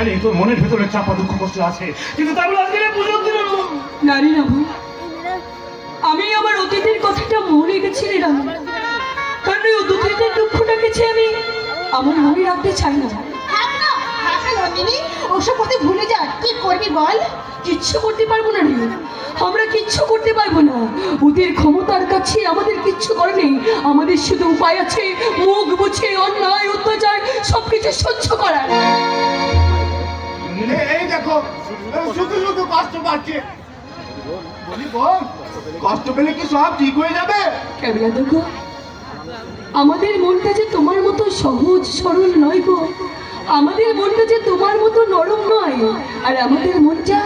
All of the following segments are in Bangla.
জানি তোর মনের ভেতরে চাপা দুঃখ কষ্ট আছে। কিন্তু তারপরে আজকে পুজোর দিনে নারী রাম আমি আমার অতীতের কথাটা মনে গেছি রে রাম কারণ ওই অতীতের দুঃখটাকে যে আমি আমার মনে রাখতে চাই না। নন্দিনী ওসব কথা ভুলে যা কি করবি বল? কিচ্ছু করতে পারব না রে। আমরা কিচ্ছু করতে পারব না। ওদের ক্ষমতার কাছে আমাদের কিচ্ছু করে নেই। আমাদের শুধু উপায় আছে মুখ বুঝে অন্যায় অত্যাচার সবকিছু সহ্য করার। দেখো শুধু শুধু কষ্ট পাচ্ছে। বলি বোন কষ্ট পেলে কি সব ঠিক হয়ে যাবে? দেখো আমাদের মনটা যে তোমার মতো সহজ সরল নয় গো। আমাদের মনটা যে তোমার মতো নরম নয় আর আমাদের মনটা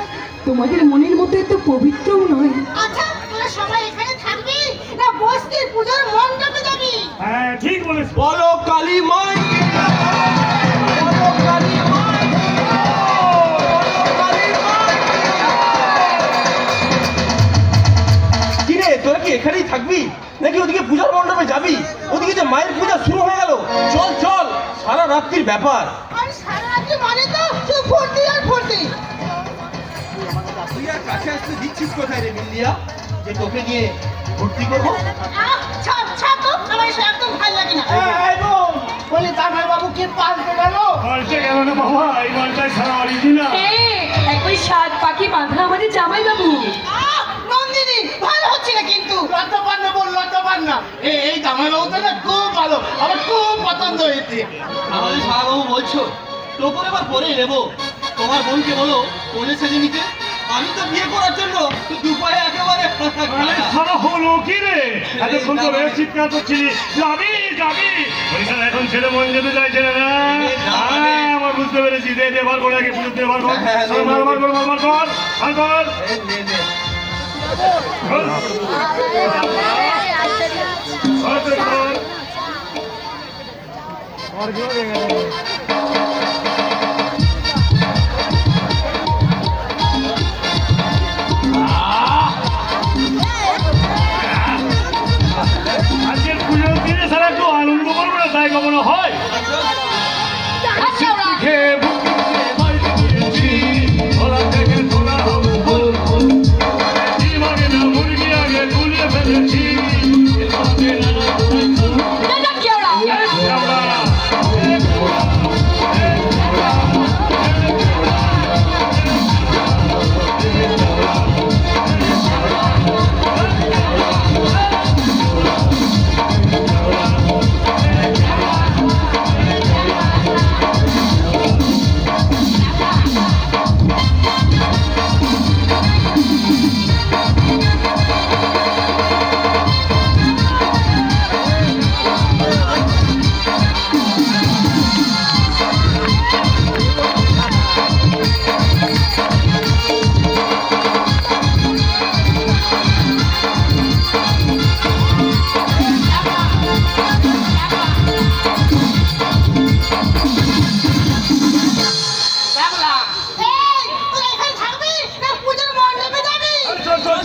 তোমাদের মনের মতো এত পবিত্রও নয়। আচ্ছা তোরা সবাই এখানে থাকবি? না বস্তির পুজোর মণ্ডপে যাবি? হ্যাঁ ঠিক বলেছ। বলো কালী মাই তোরা কি এখানেই থাকবি? নাকি ওদিকে পূজার মণ্ডপে যাবি? ওদিকে যে মায়ের পূজা শুরু হয়ে গেল। চল চল সারা রাত্রির ব্যাপার। আর সারা রাত্রি মানে তো শুধু ভর্তি আর ভর্তি তুই আর কাছে আসতে দিচ্ছিস কোথায় রে মিল্লিয়া? যে তোকে নিয়ে ভর্তি করব? ছাড় ছাড় তো আমার এসব একদম ভালো লাগে না। বলি জামাই বাবু কি পাল্টে গেল? পাল্টে গেল না বাবা এই মালটাই সারা বাড়ি দিনা একবার সাত পাখি বাঁধা আমাদের জামাই বাবু আহ, নন্দিনী ভালো হচ্ছে না কিন্তু লজ্জা পান না বোন লজ্জা পান না এই এই জামাই না খুব ভালো আমার খুব পছন্দ হয়েছে। আমাদের সারাবাবু বলছো টোপর এবার পরেই নেব। তোমার বোনকে বলো কোলে সেজে নিতে আমি তো বিয়ে করার জন্য দুপায়ে একেবারে আরে সারা হলো কি রে? এতক্ষণ তো রে চিৎকার করছিলি। যাবি যাবি। ওইখানে এখন ছেলে মন যেতে চাইছে না না। হ্যাঁ, আমার বুঝতে পেরেছি। দে দে বার করে আগে পুজো দে বার কর। হ্যাঁ, নে, বার নে, বার কর বার বার কর বার কর। और क्यों देगा Energy.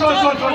চল চল চল